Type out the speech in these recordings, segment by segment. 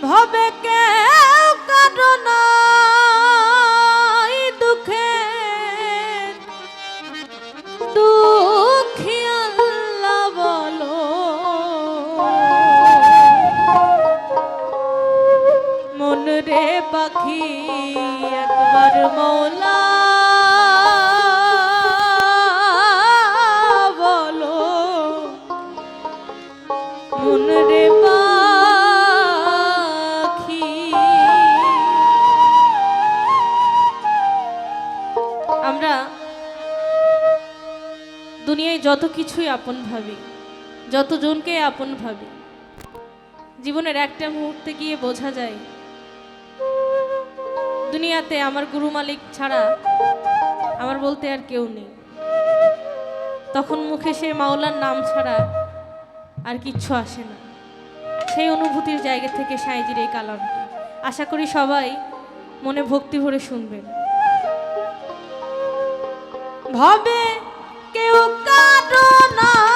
ভবে কেউ কারণাই দুঃখে। দুঃখী পাখি একবার মৌলা যত কিছুই আপন ভাবি যতজনকে আপন ভাবি, জীবনের একটা মুহূর্তে গিয়ে বোঝা যায়, দুনিয়াতে আমার গুরু মালিক ছাড়া আমার বলতে আর কেউ নেই। তখন মুখে সে মাওলার নাম ছাড়া আর কিচ্ছু আসে না। সেই অনুভূতির জায়গা থেকে সাইজির এই কালামটি। আশা করি সবাই মনে ভক্তি ভরে শুনবেন। ভাবে কেউ কারও নাই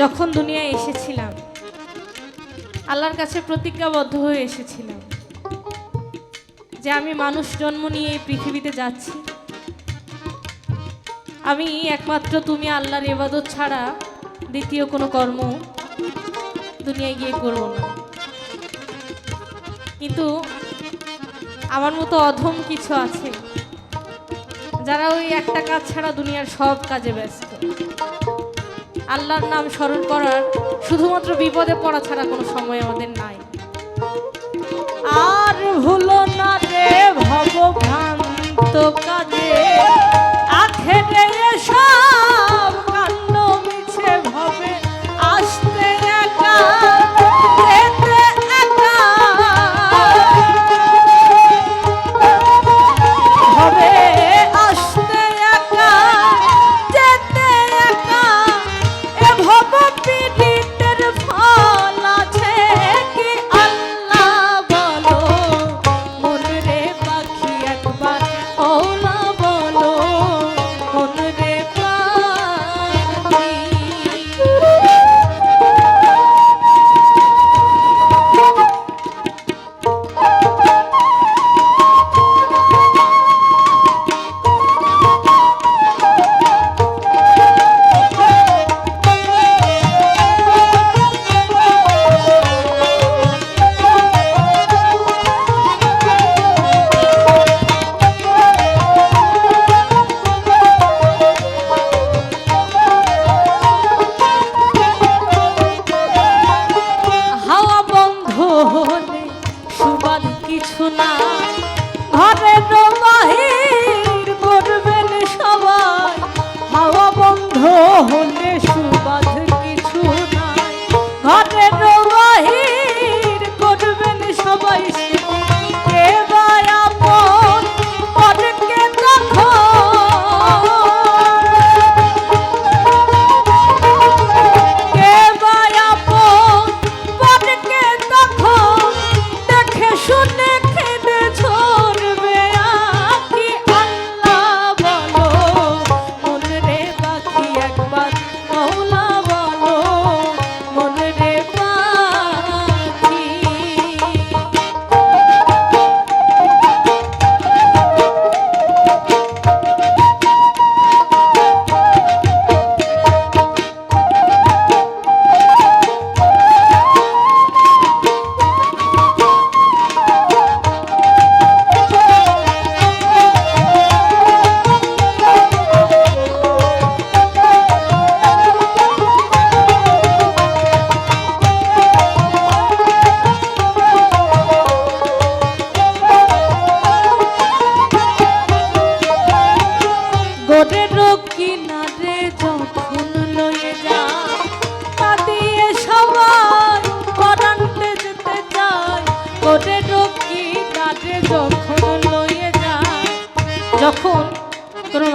যখন দুনিয়ায় এসেছিলাম, আল্লাহর কাছে প্রতিজ্ঞাবদ্ধ হয়ে এসেছিলাম যে আমি মানুষ জন্ম নিয়ে এই পৃথিবীতে যাচ্ছি। আমি একমাত্র তুমি আল্লাহর ইবাদত ছাড়া দ্বিতীয় কোনো কর্ম দুনিয়ায় গিয়ে করব না। কিন্তু আমার মতো অধম কিছু আছে যারা ওই একটা কাজ ছাড়া দুনিয়ার সব কাজে ব্যস্ত। আল্লাহর নাম স্মরণ করার শুধুমাত্র বিপদে পড়া ছাড়া কোনো সময় আমাদের নাই। আর ভুলো না রে ভগবান ভ্রান্ত কাজে। আখেরে সব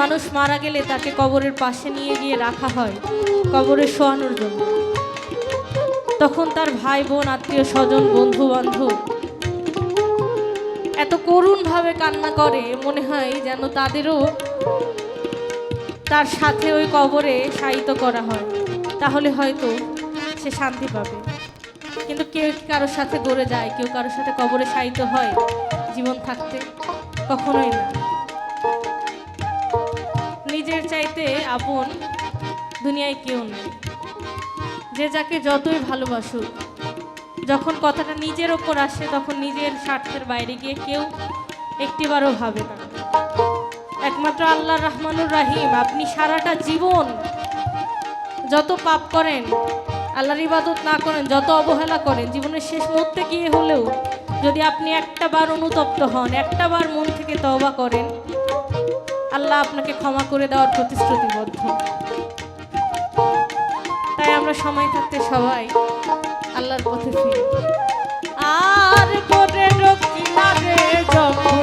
মানুষ মারা গেলে তাকে কবরের পাশে নিয়ে গিয়ে রাখা হয়, কবরে শোয়ানোর জন্য। তখন তার ভাই বোন, আত্মীয় স্বজন, বন্ধু বান্ধব এত করুণভাবে কান্না করে, মনে হয় যেন তাদেরও তার সাথে ওই কবরে শায়িত করা হয়। তাহলে হয়তো সে শান্তি পাবে। কিন্তু কেউ কারোর সাথে গড়ে যায়, কেউ কারোর সাথে কবরে শায়িত হয় জীবন থাকতে? কখনোই না। আপন, দুনিয়ায় কেউ নেই। যে যাকে যতই ভালোবাসুক, যখন কথাটা নিজের ওপর আসে, তখন নিজের স্বার্থের বাইরে গিয়ে কেউ একটিবারও ভাবে না। একমাত্র আল্লাহ রহমানুর রাহিম, আপনি সারাটা জীবন যত পাপ করেন, আল্লাহর ইবাদত না করেন, যত অবহেলা করেন, জীবনের শেষ মুহূর্তে গিয়ে হলেও যদি আপনি একটা বার অনুতপ্ত হন একটা বার মন থেকে তওবা করেন আল্লাহ আপনাকে ক্ষমা করে দেওয়ার প্রতিশ্রুতিবদ্ধ। তাই আমরা সময় থাকতে সবাই আল্লাহর পথে ফিরি। আর করে যখন